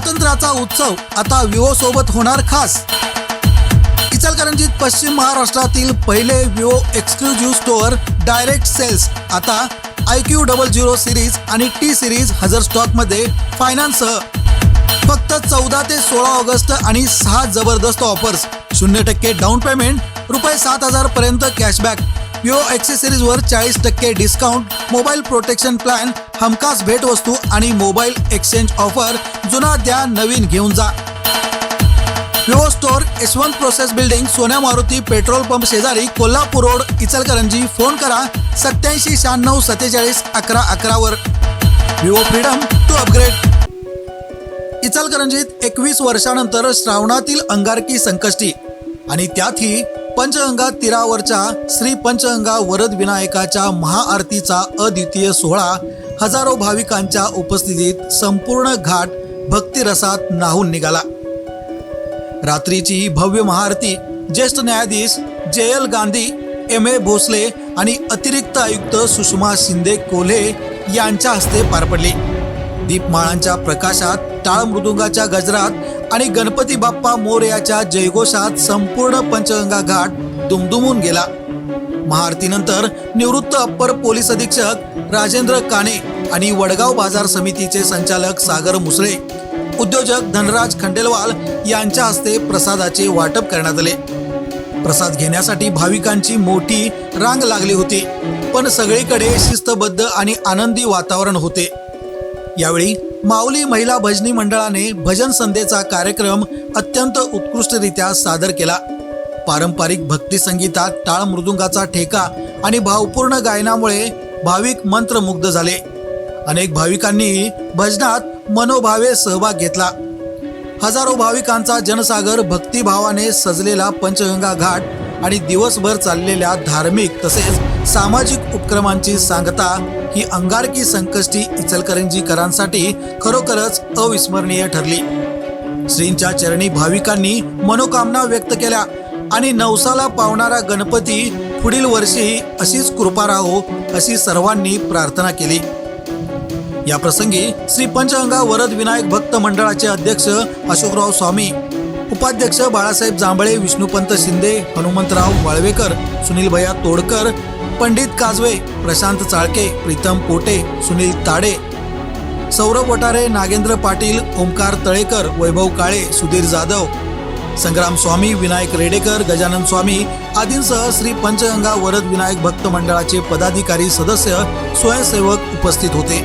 स्वातंत्र्याचा उत्सव आता विवो सोबत होणार खास. इचलकरंजीत पश्चिम महाराष्ट्रातील पहिले Vivo exclusive store direct sales आता I Q double zero series आणि टी सिरीज हजर स्टॉकमध्ये फायनान्ससह फक्त चौदा ते सोळा ऑगस्ट आणि सहा जबरदस्त ऑफर्स शून्य टक्के डाऊन पेमेंट रुपये सात हजार पर्यंत कॅशबॅक विवो वर चाळीस टक्के डिस्काउंट मोबाईल प्रोटेक्शन प्लॅन हमखास भेटवस्तू आणि मोबाईल एक्सचेंज ऑफर जुना द्या नवीन घेऊन जा. Vivo store Yashwant process building Sonya Maruti petrol pump शेजारी कोल्हापूर रोड इचलकरंजी. फोन करा सत्याऐंशी शहाण्णव सत्तेचाळीस अकरा अकरावर विवो फ्रीडम टू अपग्रेड इचलकरंजीत एकवीस वर्षानंतर श्रावणातील अंगारकी संकष्टी. आणि त्यातही पंचगंगा तीरावरच्या श्री पंचगंगा वरद विनायकाच्या महाआरतीचा अद्वितीय सोहळा हजारो भाविकांच्या उपस्थितीत संपूर्ण घाट भक्तिरसात नाहून निघाला. रात्रीची ही भव्य महाआरती ज्येष्ठ न्यायाधीश J L Gandhi M A Bhosale आणि अतिरिक्त आयुक्त सुषमा शिंदे कोल्हे यांच्या हस्ते पार पडली. दीपमाळांच्या प्रकाशात टाळ मृदुंगाच्या गजरात आणि गणपती बाप्पा मोरयाच्या जयघोषात संपूर्ण पंचगंगा घाट दुमदुमून गेला. महाआरतीनंतर निवृत्त अप्पर पोलीस अधीक्षक राजेंद्र काने आणि वडगाव बाजार समितीचे संचालक सागर मुसळे उद्योजक धनराज खंडेलवाल यांच्या हस्ते प्रसादाचे वाटप करण्यात आले. प्रसाद घेण्यासाठी भाविकांची मोठी रांग लागली होती पण सगळीकडे शिस्तबद्ध आणि आनंदी वातावरण होते. यावेळी माऊली महिला भजनी मंडळाने भजन संध्येचा कार्यक्रम अत्यंत उत्कृष्टरित्या सादर केला. पारंपरिक भक्ती संगीतात टाळ मृदुंगाचा ठेका आणि भावपूर्ण गायनामुळे भाविक मंत्रमुग्ध झाले. अनेक भाविकांनी भजनात मनोभावे सहभाग घेतला. हजारो भाविकांचा जनसागर भक्तिभावाने सजलेला पंचगंगा घाट आणि दिवसभर चाललेल्या धार्मिक तसेच सामाजिक उपक्रमांची सांगता ही अंगारकी संकष्टी इचलकरंजीकरांसाठी खरोखरच अविस्मरणीय ठरली. श्रींच्या चरणी भाविकांनी मनोकामना व्यक्त केल्या आणि नवसाला पावणारा गणपती पुढील वर्षीही अशीच कृपा राहो अशी सर्वांनी प्रार्थना केली. या प्रसंगी श्री पंचगंगा वरद विनायक भक्त मंडळाचे अध्यक्ष अशोकराव स्वामी उपाध्यक्ष बाळासाहेब जांभळे विष्णुपंत शिंदे हनुमंतराव वाळवेकर सुनील भैया तोडकर पंडित काजवे प्रशांत चाळके प्रीतम पोटे सुनील ताडे सौरभ वटारे नागेंद्र पाटील ओंकार तळेकर वैभव काळे सुधीर जाधव संग्राम स्वामी विनायक रेडेकर गजानन स्वामी आदींसह श्री पंचगंगा वरद विनायक भक्त मंडळाचे पदाधिकारी सदस्य स्वयंसेवक उपस्थित होते.